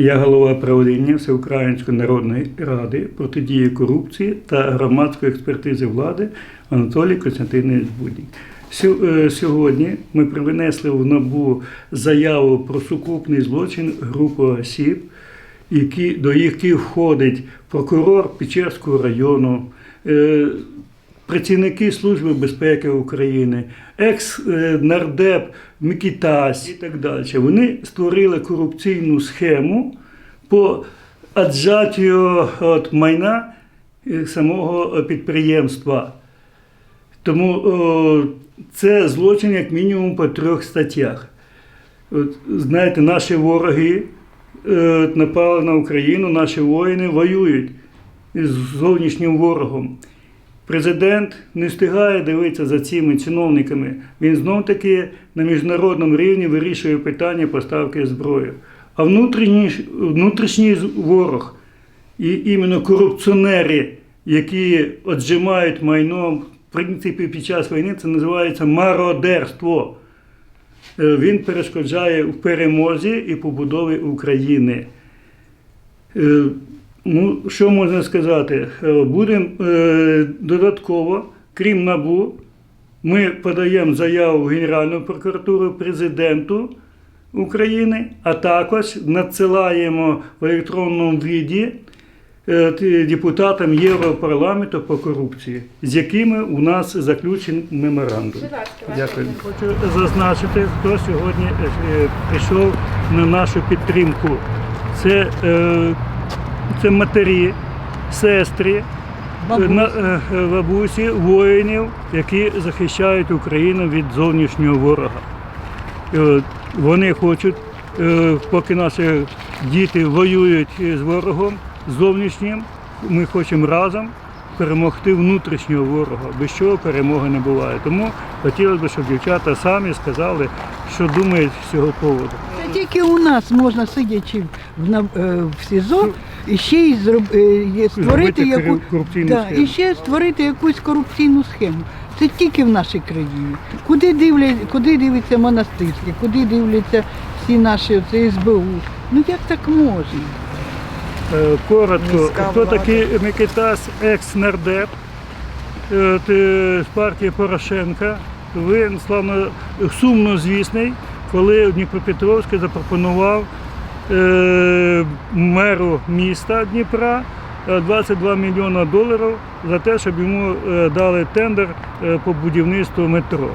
Я голова правління Всеукраїнської народної ради протидії корупції та громадської експертизи влади Анатолій Костянтинович Будій. Е, Сьогодні ми принесли в НАБУ заяву про сукупний злочин групи осіб, до яких входить прокурор Печерського району, е, працівники Служби безпеки України, екс-нардеп Микітась і так далі. Вони створили корупційну схему по аджатію от майна е, самого підприємства. Тому о, це злочин як мінімум по трьох статтях. От, знаєте, наші вороги е, напали на Україну, наші воїни воюють із зовнішнім ворогом. Президент не встигає дивитися за цими чиновниками. Він знов таки на міжнародному рівні вирішує питання поставки зброї. А внутрішній, внутрішній ворог і іменно корупціонери, які отжимають майно, в принципі, під час війни це називається мародерство. Е, Він перешкоджає в перемозі і побудові України. Ну, що можна сказати? Е, Будемо е, додатково, крім НАБУ, ми подаємо заяву в Генеральну прокуратуру президенту України, а також надсилаємо в електронному віді е, депутатам Європарламенту по корупції, з якими у нас заключений меморандум. Дякую. Хочу зазначити, хто сьогодні прийшов на нашу підтримку. Це, е, це матері, сестри, на- е, е, бабусі, воїнів, які захищають Україну від зовнішнього ворога. Е, Вони хочуть, е, поки наші діти воюють з ворогом зовнішнім, ми хочемо разом перемогти внутрішнього ворога, без чого перемоги не буває. Тому хотілося б, щоб дівчата самі сказали, що думають з цього поводу. Це тільки у нас можна сидячи в, на- е, в СІЗО і ще й зроб, е, створити яку, корупційну да, схему. і ще створити якусь корупційну схему. Це тільки в нашій країні. Куди дивлять, куди дивиться монастирські, куди дивляться всі наші оце СБУ. Ну як так можна? Е, Коротко, Міська хто влада. такий Микитас, екс-нардеп е, з партії Порошенка. Він славно сумно звісний, коли в Дніпропетровську запропонував меру міста Дніпра е, 22 мільйона доларів за те, щоб йому е, дали тендер е, по будівництву метро.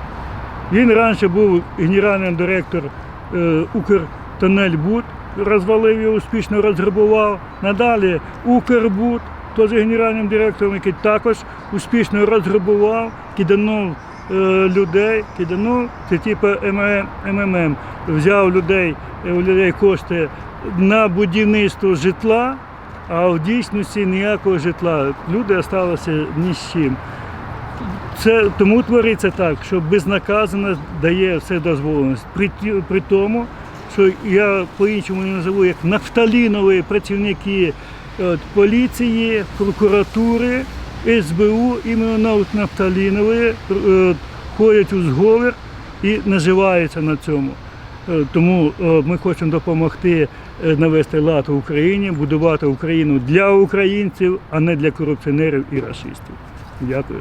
Він раніше був генеральним директором е, Укртонельбуд, розвалив його, успішно розграбував. Надалі Укрбуд, теж генеральним директором, який також успішно розграбував, киданув е, людей, киданув, це типу МММ, взяв людей, е, у людей кошти на будівництво житла, а в дійсності ніякого житла. Люди залишилися ні з чим. Це тому твориться так, що безнаказано дає все дозволеність. При, при тому, що я по-іншому не назову як нафталінові працівники от, поліції, прокуратури, СБУ, іменно на- нафталінові е, ходять у зговір і наживаються на цьому. Е, Тому е, ми хочемо допомогти навести лад в Україні, будувати Україну для українців, а не для корупціонерів і расистів. Дякую.